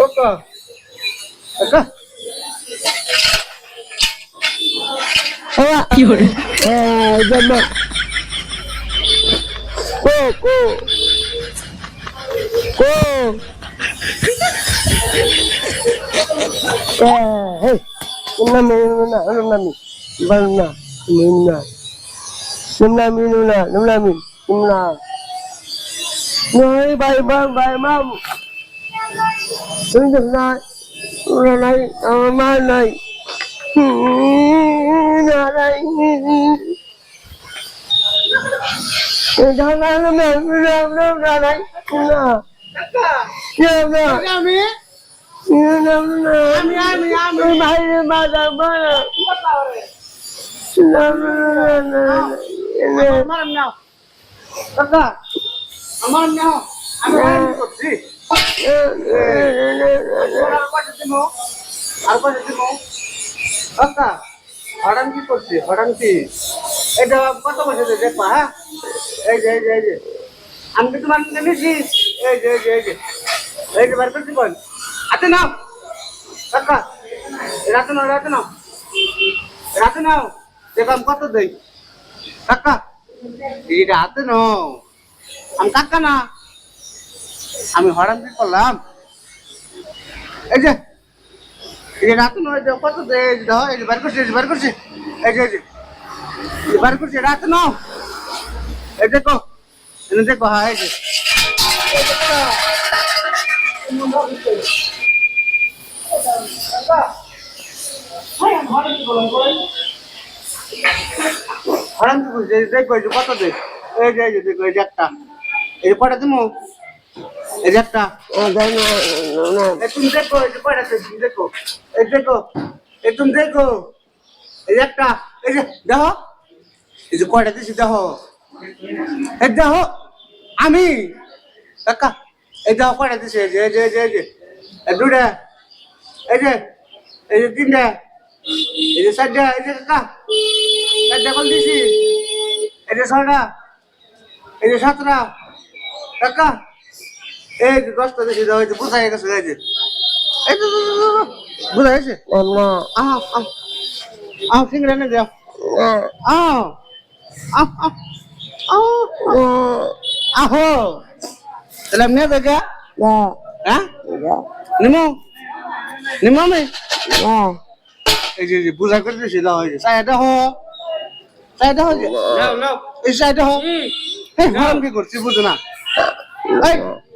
ওকা একা কি hore হ্যাঁ জন্য কো কো কো হ্যাঁ নামি না নামি বালনা নিমনা নিমনা মিনুনা নিমনা মিন নিমনা নয় বাই বাই বাই মাম তুমি দেখ না ওরা নাই আমার মা নাই না নাই না না না না না না নাই না না না আমি না না আমি আমি আমি বাইরে বাধা বাধা না না না না আমার নাও কাকা আমার নাও আমি হয়রানি করছি হরান কি করছি হরান কি এটা কত বছর দেখবা হ্যাঁ এই যে এই যে এই যে আমি কি তোমার নিয়েছি এই যে এই এই যে এই যে বার করছি বল হাতে নাও কাকা রাতে নাও রাতে নাও রাতে নাও দেখলাম কত দেই কাকা এটা হাতে নাও আমি কাকা না আমি হরান কি করলাম এই যে এই যে রাতে নয় যে কত বার করছি এই বার করছি এই যে এই বার করছি রাতে নাও এই দেখো এই দেখো হ্যাঁ এই যে এই দেখো। হরান কি করছি দেখো এই যে কত দে এই যে এই যে দেখো এই যে একটা এই কটা দিমু এই যে একটা তুমি দেখো তুমি দেখো এই দেখো এই তুমি দেখো এই যে একটা এই যে দেখো এই যে কয়টা দিছি দেখো এই দেখো আমি কাকা এই দেখো কয়টা দিছি এই যে যে যে যে দুটা এই যে এই যে তিনটা এই যে চারটা এই যে কাকা চারটা কল দিছি এই যে ছয়টা এই যে সাতটা কাকা এই দশটা দিছি দাও এই যে বুঝাই গেছে এই যে। বুঝা গেছে? না আহ আহ আহ ফিঙ্গার এনে দাও। আহ আহ আহ আহ আহো। তাহলে আমি দেখা হ্যাঁ? নিমো? নিমো আমি? এই যে যে বুঝা করে দিছি দাও এই যে। সাইডটা হো সাইডটা হো নাও নাও এই সাইডটা হো এই হারাম কি করছি বুঝো না। এই